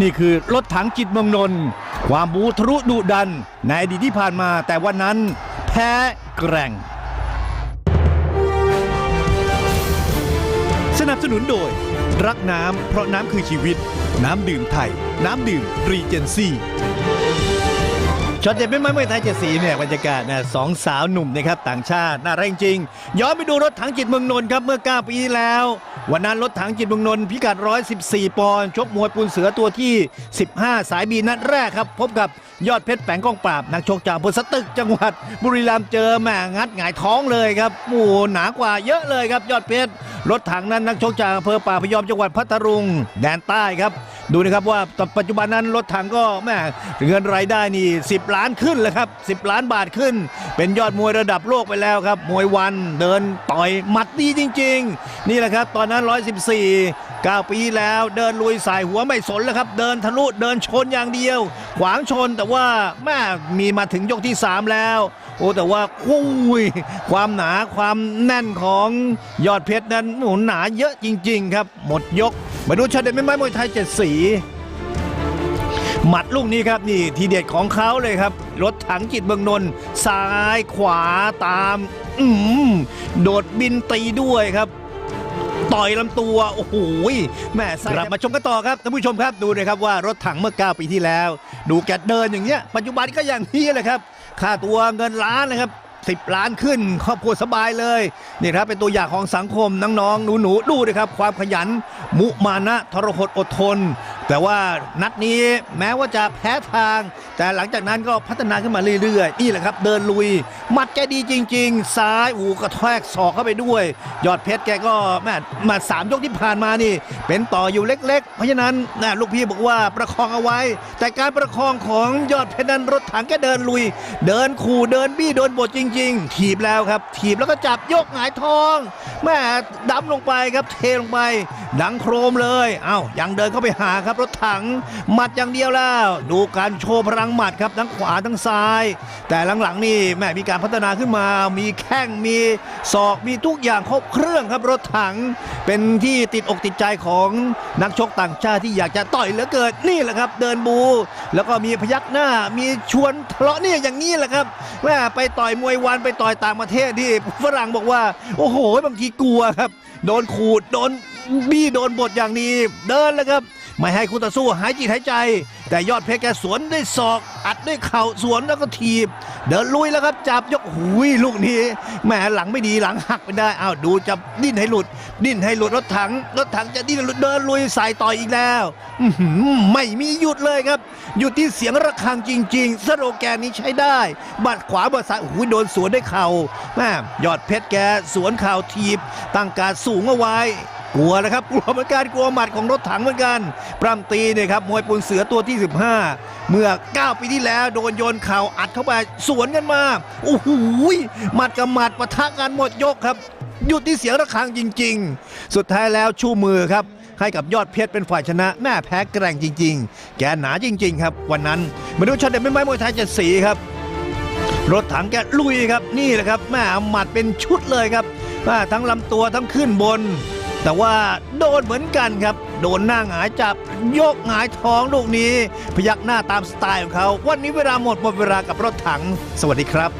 นี่คือรถถังจิตเมืองนนท์ความบูทะลุดุดัน ในอดีตที่ผ่านมาแต่วันนั้น แพ้แกร่ง สนับสนุนโดย รักน้ำเพราะน้ำคือชีวิต น้ำดื่มไทย น้ำดื่มรีเจนซี่ ช็อตเด็ดไม่ไม้มวยไทยเจ็ดสีเนี่ยบรรยากาศนะสองสาวหนุ่มนะครับต่างชาติน่ารักจริง ย้อนไปดูรถถังจิตเมืองนนท์ครับเมื่อ9ปีที่แล้ว วันนั้นรถถังจิตเมืองนนท์พิกัด 114 ปอนด์ชกมวยปูนเสือตัวที่ 15 สายบีนัดแรกครับ พบกับยอดเพชรแปงกองปราบ นักชกจากอำเภอสตึกจังหวัด บุรีรัมย์เจอแหม่งัดหงายท้องเลยครับโอ้โหหนากว่าเยอะเลยครับยอดเพชรรถถังนั้นนักชกจากอำเภอป่าพยอมจังหวัดพัทลุงแดนใต้ครับ ดูนะครับว่าปัจจุบันนั้นรถถังก็แม่เงินรายได้นี่ 10 ล้านขึ้นแล้วครับ 10 ล้านบาทขึ้น เป็นยอดมวยระดับโลกไปแล้วครับ มวยวันเดินต่อยหมัดดีจริง ๆ นี่แหละครับ ตอนนั้น 114 9 ปีแล้วเดินลุยสายหัวไม่สนแล้วครับ เดินทะลุเดินชนอย่างเดียว ขวางชนแต่ว่าแม่มีมาถึงยกที่ 3 แล้ว โอ้แต่ว่าอุ้ยความหนาความแน่นของยอดเพชรนั้นหนาเยอะจริง ๆ ครับ หมดยก มาดูชาเด็ดไม่ไม้มวยไทยเจ็ดสี หมัดลูกนี้ครับนี่ทีเด็ดของเขาเลยครับ รถถังจิตเมืองนนท์ซ้ายขวาตามอืมโดดบินตีด้วยครับต่อยลำตัว โอ้โหแม่กลับมาชมกันต่อครับท่านผู้ชมครับดูเลยครับว่ารถถังเมื่อ 9 ปีที่แล้ว ดูแกเดินอย่างเงี้ยปัจจุบันก็อย่างนี้เลยครับ ค่าตัวเงินล้านนะครับ 10 ล้านขึ้นครอบครัวสบายเลยนี่ครับเป็นตัวอย่างของสังคมน้องๆหนูๆดูนะครับความขยัน มุมานะทรหดอดทน แต่ว่านัดนี้แม้ว่าจะแพ้ทาง แต่หลังจากนั้นก็พัฒนาขึ้นมาเรื่อยๆนี่แหละครับ เดินลุยมัดแกดีจริง ๆ ซ้ายอูกระแทกศอกเข้าไปด้วย ยอดเพชรแกก็แม่มาสามยกที่ผ่านมานี่ เป็นต่ออยู่เล็ก ๆ เพราะฉะนั้นนะลูกพี่บอกว่าประคองเอาไว้ แต่การประคองของยอดเพชรนั้นรถถังแกเดินลุย เดินขู่เดินบี้โดนบทจริง ๆ ถีบแล้วครับ ถีบแล้วก็จับยกหงายทองแม่ดำลงไปครับเทลงไป ดังโครมเลยเอ้ายังเดินเข้าไปหาครับรถถัง หมัดอย่างเดียวแล้ว ดูการโชว์พลังหมัดครับทั้งขวาทั้งซ้าย แต่หลังๆนี่แม่มีการพัฒนาขึ้นมา มีแข้งมีศอกมีทุกอย่างครบเครื่องครับรถถัง เป็นที่ติดอกติดใจของนักชกต่างชาติที่อยากจะต่อยเหลือเกินนี่แหละครับเดินบู แล้วก็มีพยักหน้ามีชวนทะเลาะเนี่ยอย่างนี้แหละครับแม่ไปต่อยมวยวันไปต่อยต่างประเทศที่ฝรั่งบอกว่า โอ้โหบางทีกลัวครับ โดนขูดโดนบี้โดนบทอย่างนี้ เดินแล้วครับ ไม่ให้คู่ต่อสู้หายจิตหายใจ แต่ยอดเพชรแกสวนด้วยศอก อัดด้วยเข่าสวนแล้วก็ถีบ เดินลุยแล้วครับจับยกหุยลูกนี้แหมหลังไม่ดีหลังหักไปได้อ้าวดูจับดิ้นให้หลุด ดิ้นให้หลุดรถถังรถถังจะดิ้นหลุดเดินลุยใส่ต่อยอีกแล้วไม่มีหยุดเลยครับหยุดที่เสียงระฆังจริง ๆ สโลแกนนี้ใช้ได้บัดขวาบัดซ้ายโอ้โหโดนสวนด้วยเข่าแม่ยอดเพชรแกสวนเข่าทีบตั้งการสูงเอาไว้ กลัวนะครับกลัวเหมือนกันกลัวหมัดของรถถังเหมือนกันปล้ำตีเนี่ยครับมวยปูนเสือตัวที่ 15 เมื่อ 9 ปีที่แล้วโดนโยนเข่าอัดเข้าไปสวนกันมาโอ้โหหมัดกับหมัดปะทะกันหมดยกครับหยุดที่เสียงระฆังจริง ๆ สุดท้ายแล้วชูมือครับ ให้กับยอดเพชรเป็นฝ่ายชนะแม่แพ้แกร่งจริง ๆ แกหนาจริง ๆ ครับ วันนั้นมาดูช็อตเด็ดไม่ไม้มวยไทยเจ็ดสีครับ รถถังแกลุยครับนี่แหละครับแม่หมัดเป็นชุดเลยครับอ่าทั้งลำตัวทั้งขึ้นบน แต่ว่าโดนเหมือนกันครับ โดนหน้าหงายจับยกหงายท้องลูกนี้ พยักหน้าตามสไตล์ของเขา วันนี้เวลาหมดหมดเวลากับรถถัง สวัสดีครับ